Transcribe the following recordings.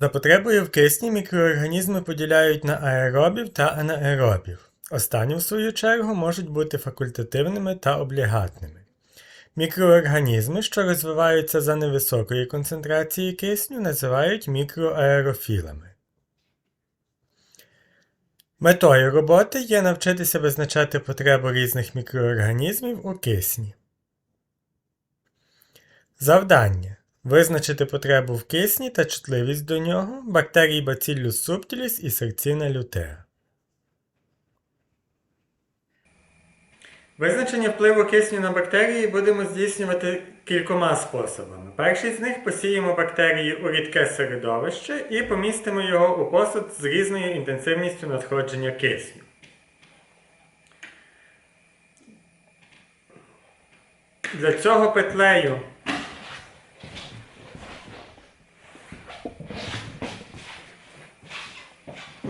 За потребою в кисні мікроорганізми поділяють на аеробів та анаеробів. Останні, в свою чергу, можуть бути факультативними та облігатними. Мікроорганізми, що розвиваються за невисокої концентрації кисню, називають мікроаерофілами. Метою роботи є навчитися визначати потребу різних мікроорганізмів у кисні. Завдання визначити потребу в кисні та чутливість до нього бактерій Bacillus subtilis і серцина лютеа. Визначення впливу кисню на бактерії будемо здійснювати кількома способами. Перший з них посіємо бактерії у рідке середовище і помістимо його у посуд з різною інтенсивністю надходження кисню. Для цього петлею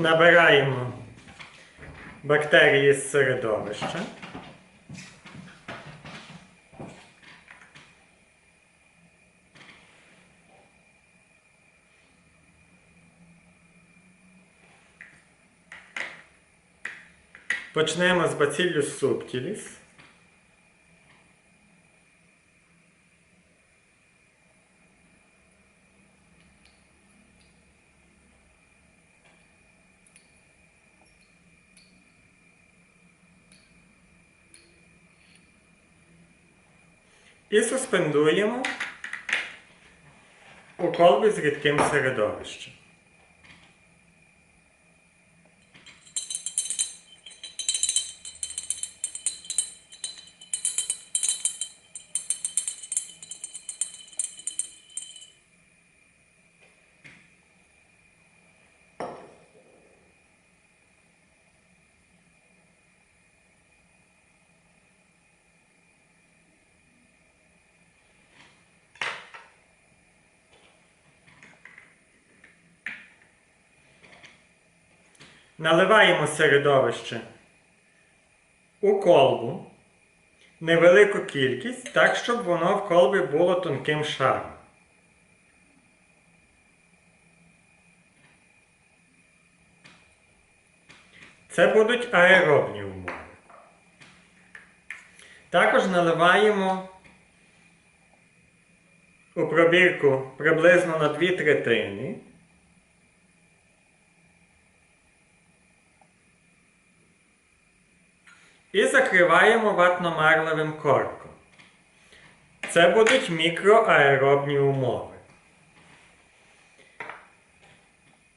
набираємо бактерії з середовища. Почнемо з Bacillus subtilis. І суспендуємо у колбі з рідким середовищем. Наливаємо середовище у колбу невелику кількість, так, щоб воно в колбі було тонким шаром. Це будуть аеробні умови. Також наливаємо у пробірку приблизно на 2 третини. І закриваємо ватно-марлевим корком. Це будуть мікроаеробні умови.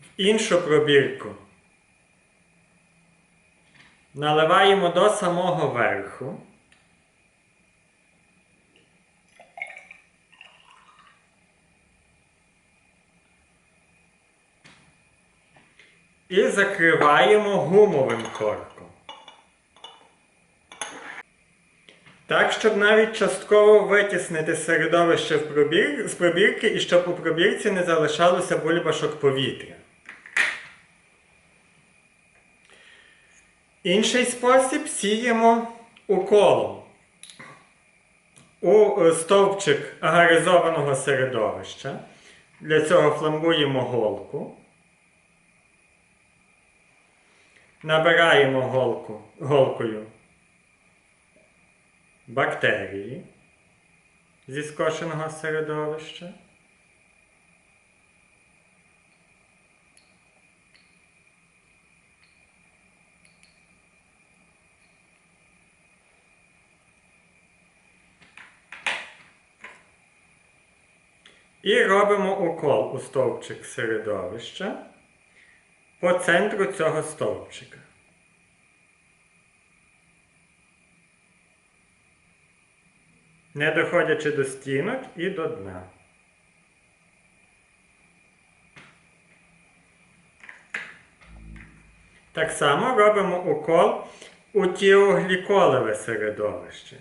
В іншу пробірку наливаємо до самого верху. І закриваємо гумовим корком. Так, щоб навіть частково витіснити середовище в пробір... з пробірки і щоб у пробірці не залишалося бульбашок повітря. Інший спосіб сіємо уколом у е, стовпчик агаризованого середовища. Для цього фламбуємо голку. Набираємо голку, голкою бактерії зі скошеного середовища. І робимо укол у стовпчик середовища по центру цього стовпчика. Не доходячи до стінок і до дна. Так само робимо укол у тіогліколеве середовище.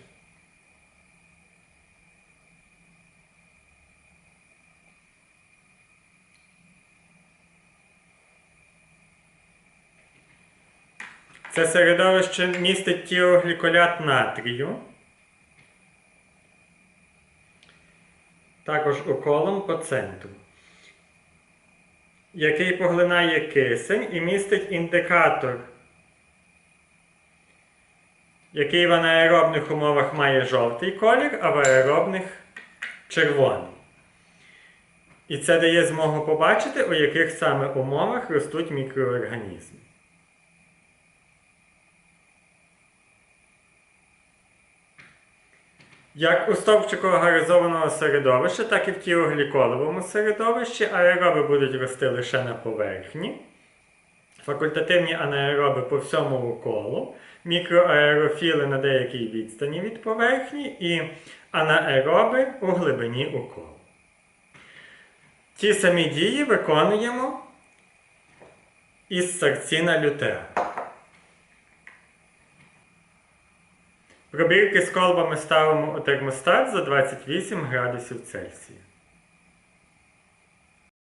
Це середовище містить тіогліколят натрію. Також уколом по центру. який поглинає кисень і містить індикатор, який в анаеробних умовах має жовтий колір, а в аеробних червоний. І це дає змогу побачити, у яких саме умовах ростуть мікроорганізми. Як у стовпчику агаризованого середовища, так і в тіогліколовому середовищі аероби будуть рости лише на поверхні, факультативні анаероби по всьому колу, мікроаерофіли на деякій відстані від поверхні і анаероби у глибині уколу. Ті самі дії виконуємо із сарціна лютера. Пробірки з колбами ставимо у термостат за 28 градусів Цельсія.